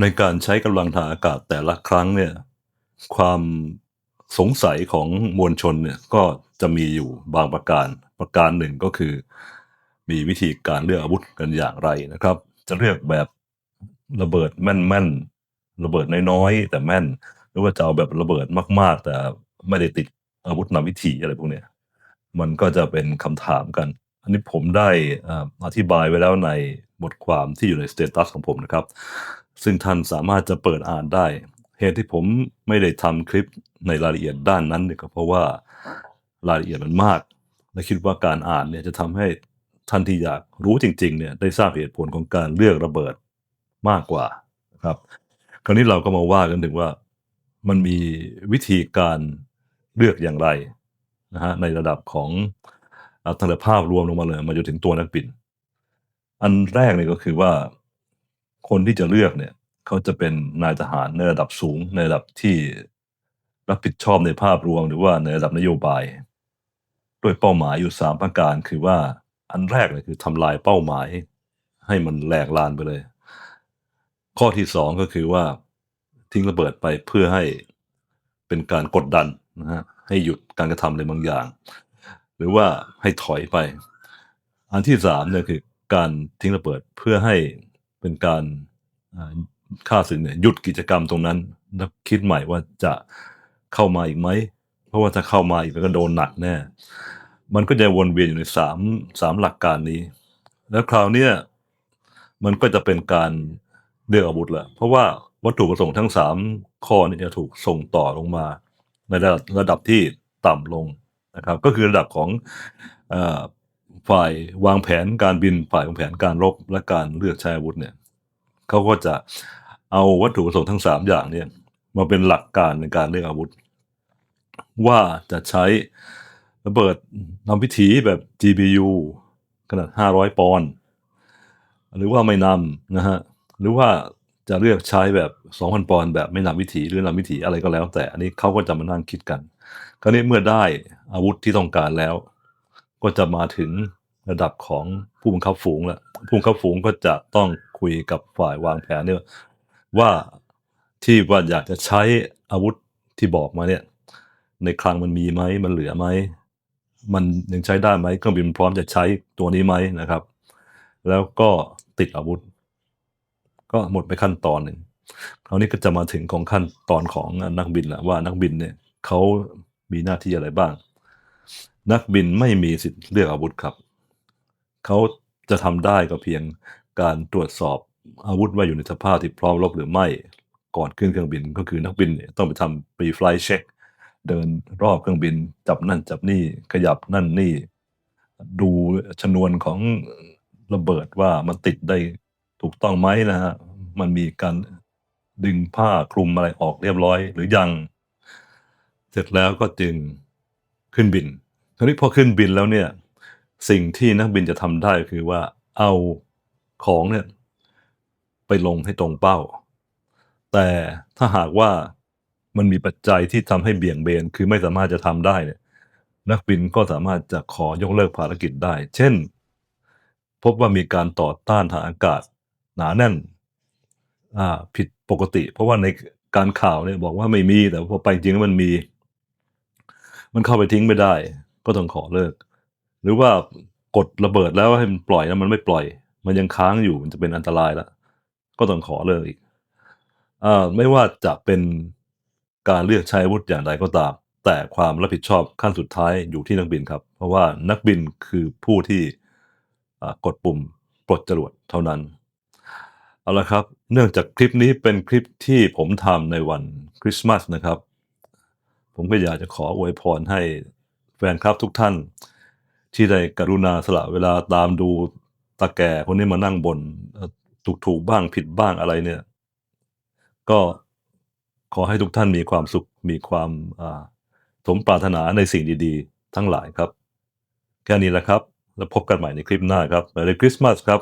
ในการใช้กำลังทางอากาศแต่ละครั้งเนี่ยความสงสัยของมวลชนเนี่ยก็จะมีอยู่บางประการ ประการหนึ่งก็คือ มีวิธีการเลือกอาวุธกันอย่างไรนะครับ จะเลือกแบบระเบิดแม่นๆระเบิดน้อยๆแต่แม่น หรือว่าจะเอาแบบระเบิดมากๆ แต่ไม่ได้ติดอาวุธนำวิถีอะไรพวกเนี้ยมันก็จะเป็นคำถามกัน อันนี้ผมได้อธิบายไว้แล้วในบทความที่อยู่ในสเตตัสของผมนะครับ ซึ่งท่านสามารถจะเปิดอ่านได้ เหตุที่ผมไม่ได้ทำคลิปในรายละเอียดด้านนั้นเนี่ยก็เพราะว่ารายละเอียดมันมาก และคิดว่าการอ่านเนี่ยจะทำให้ท่านที่อยากรู้จริงๆเนี่ยได้ทราบเหตุผลของการเลือกระเบิดมากกว่าครับ คราวนี้เราก็มาว่ากันถึงว่ามันมีวิธีการเลือกอย่างไรนะฮะในระดับของอาตั้งแต่ภาพรวมลงมาเลยมาจนถึงตัวนักบิน อันแรกเนี่ยก็คือว่า คนที่จะเลือกเนี่ย เขาจะเป็นนายทหารในระดับสูงในระดับที่รับผิดชอบในภาพรวมหรือว่าในระดับนโยบายด้วยเป้าหมายอยู่สามประการคือว่าอันแรกเลยคือทำลายเป้าหมาย ให้มันแหลกลานไปเลย ข้อที่สองก็คือว่าทิ้งระเบิดไปเพื่อให้เป็นการกดดันนะฮะให้หยุดการกระทำอะไรบางอย่าง หรือว่าให้ถอยไป อันที่สามเนี่ยคือการทิ้งระเบิดเพื่อให้เป็นการ อ่าฆ่าศึกเนี่ยหยุดกิจกรรมตรงนั้นแล้วคิดใหม่ว่าจะเข้ามาอีกไหม เพราะว่าถ้าเข้ามาอีกก็โดนหนักแน่ มันก็จะวนเวียนอยู่ในสามสามหลักการนี้ แล้วคราวเนี้ยมันก็จะเป็นการเลือกอาวุธแหละเพราะว่าวัตถุประสงค์ทั้งสามข้อนี้จะถูกส่งต่อลงมา ในระดับระดับที่ต่ำลงนะครับ ก็คือระดับของอฝ่ายวางแผนการบินฝ่ายวางแผนการรบและการเลือกใช้อาวุธเนี่ยเขาก็จะ เอาวัตถุประสงค์ทั้งสามอย่างเนี่ยมาเป็นหลักการในการเลือกอาวุธ ว่าจะใช้ระเบิดนำวิถีแบบ GBU ขนาด 500 ปอนด์หรือว่าไม่นำนะฮะหรือว่าจะเลือกใช้แบบ 2,000 ปอนด์แบบไม่นำวิถีหรือนำวิถีอะไรก็แล้ว แต่อันนี้เขาก็จะมานั่งคิดกัน คราวนี้เมื่อได้อาวุธที่ต้องการแล้ว ก็จะมาถึงระดับของผู้บังคับฝูงแล้วผู้บังคับฝูงก็จะต้องคุยกับฝ่ายวางแผนเนี่ย ว่าที่ว่าอยากจะใช้อาวุธที่บอกมาเนี่ย ในคลังมันมีไหมมันเหลือไหมมันยังใช้ได้ไหมเครื่องบินพร้อมจะใช้ตัวนี้ไหมนะครับ แล้วก็ติดอาวุธ ก็หมดไปขั้นตอนหนึ่งคราวนี้ก็จะมาถึงของขั้นตอนของนักบินแหละว่านักบินเนี่ยเขามีหน้าที่อะไรบ้าง นักบินไม่มีสิทธิ์เลือกอาวุธครับ เขาจะทำได้ก็เพียงการตรวจสอบ อาวุธว่าอยู่ในสภาพที่พร้อมรบหรือไม่ก่อนขึ้นเครื่องบินก็คือนักบินต้องไปทำ pre flight check เดินรอบเครื่องบิน จับนั่นจับนี่ขยับนั่นนี่ ดูชนวนของระเบิดว่ามันติดได้ถูกต้องไหมนะฮะมันมีการดึงผ้าคลุมอะไรออกเรียบร้อย หรือยัง เสร็จแล้วก็จึงขึ้นบินคราวนี้พอขึ้นบินแล้วเนี่ย สิ่งที่นักบินจะทำได้คือว่าเอาของเนี่ย ไปลงให้ตรงเป้า แต่ถ้าหากว่ามันมีปัจจัยที่ทำให้เบี่ยงเบนคือไม่สามารถจะทำได้เนี่ย นักบินก็สามารถจะขอยกเลิกภารกิจได้ เช่น พบว่ามีการต่อต้านทางอากาศ หนาแน่นผิดปกติ เพราะว่าในการข่าวเนี่ยบอกว่าไม่มีแต่พอไปจริงแล้วมันมี มันเข้าไปทิ้งไม่ได้ ก็ต้องขอเลิก หรือว่ากดระเบิดแล้วให้มันปล่อยแล้วมันไม่ปล่อย มันยังค้างอยู่มันจะเป็นอันตรายแล้ว ก็ต้องขอเลิกอีกอ่าไม่ว่าจะเป็นการเลือกใช้อาวุธอย่างไรก็ตาม แต่ความรับผิดชอบขั้นสุดท้ายอยู่ที่นักบินครับ เพราะว่านักบินคือผู้ที่กดปุ่มปลดจรวดเท่านั้นเอาละครับ เนื่องจากคลิปนี้เป็นคลิปที่ผมทำในวันคริสต์มาสนะครับ ผมก็อยากจะขออวยพรให้แฟนคลับทุกท่าน ที่ได้กรุณาสละเวลาตามดูตาแก่คนนี้มานั่งบน ถูกถูกบ้างผิดบ้างอะไรเนี่ย ก็ขอให้ทุกท่านมีความสุขมีความสมปรารถนาในสิ่งดีๆ ทั้งหลายครับ แค่นี้แหละครับ แล้วพบกันใหม่ในคลิปหน้าครับ Merry Christmas ครับ